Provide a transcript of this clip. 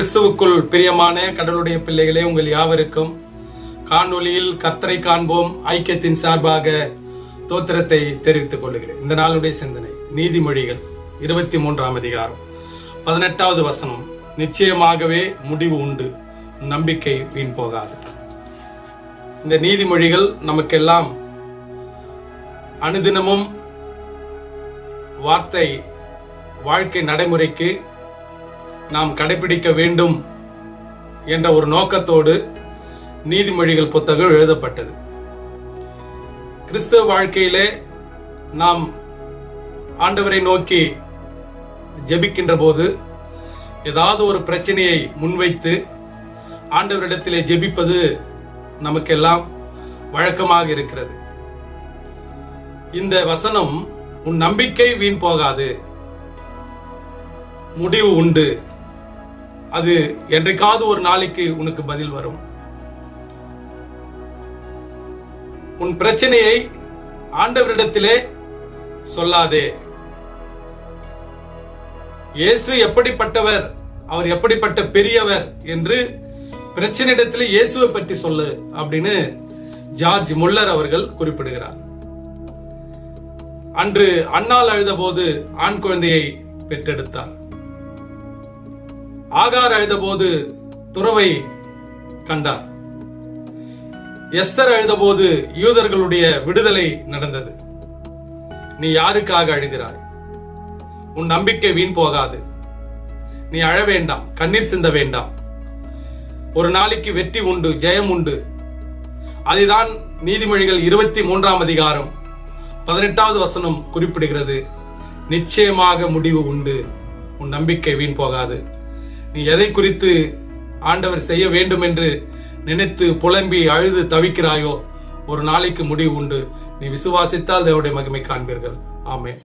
கிறிஸ்துவுக்குள் பிரியமான கடவுளுடைய பிள்ளைகளே உங்கள் யாவருக்கும் காணொலியில் கர்த்தரை காண்போம். ஐக்கியத்தின் சார்பாக தோத்திரத்தை தெரிவித்துக் கொள்கிறேன் இந்த நாளுடைய சிந்தனை நீதிமொழிகள் இருபத்தி மூன்றாம் அதிகாரம் பதினெட்டாவது வசனம். நிச்சயமாகவே முடிவு உண்டு நம்பிக்கை வீண் போகாது. இந்த நீதிமொழிகள் நமக்கெல்லாம் அனுதினமும் வார்த்தை வாழ்க்கை நடைமுறைக்கு நாம் கடைபிடிக்க வேண்டும் என்ற ஒரு நோக்கத்தோடு நீதிமொழிகள் புத்தகம் எழுதப்பட்டது. கிறிஸ்தவ வாழ்க்கையிலே நாம் ஆண்டவரை நோக்கி ஜெபிக்கின்ற போது ஏதாவது ஒரு பிரச்சனையை முன்வைத்து ஆண்டவரிடத்திலே ஜெபிப்பது நமக்கெல்லாம் வழக்கமாக இருக்கிறது. இந்த வசனம் உன் நம்பிக்கை வீண் போகாது. முடிவு உண்டு. அது என்றைக்காவது ஒரு நாளைக்கு உனக்கு பதில் வரும். உன் பிரச்சனையை ஆண்டவரிடத்திலே சொல்லாதே. இயேசு எப்படிப்பட்டவர்? அவர் எப்படிப்பட்ட பெரியவர் என்று பிரச்சனையிடத்திலே இயேசுவை பற்றி சொல்லு அப்படின்னு ஜார்ஜ் முல்லர் அவர்கள் குறிப்பிடுகிறார். அன்று அண்ணால் அழுதபோது ஆண் குழந்தையை பெற்றெடுத்தார். ஆகார் எழுதபோது துறவை கண்டார். எஸ்தர் எழுதபோது யூதர்களுடைய விடுதலை நடந்தது. நீ யாருக்காக அழுகிறாய்? உன் நம்பிக்கை வீண் போகாது. நீ அழ வேண்டாம் கண்ணீர் சிந்த வேண்டாம். ஒரு நாளைக்கு வெற்றி உண்டு ஜெயம் உண்டு. அதுதான் நீதிமொழிகள் இருபத்தி மூன்றாம் அதிகாரம் பதினெட்டாவது வசனம் குறிப்பிடுகிறது. நிச்சயமாக முடிவு உண்டு உன் நம்பிக்கை வீண் போகாது. நீ எதை குறித்து ஆண்டவர் செய்ய வேண்டும் என்று நினைத்து புலம்பி அழுது தவிக்கிறாயோ ஒரு நாளைக்கு முடிவு உண்டு. நீ விசுவாசித்தால் தேவடைய மகிமை காண்பீர்கள். ஆமென்.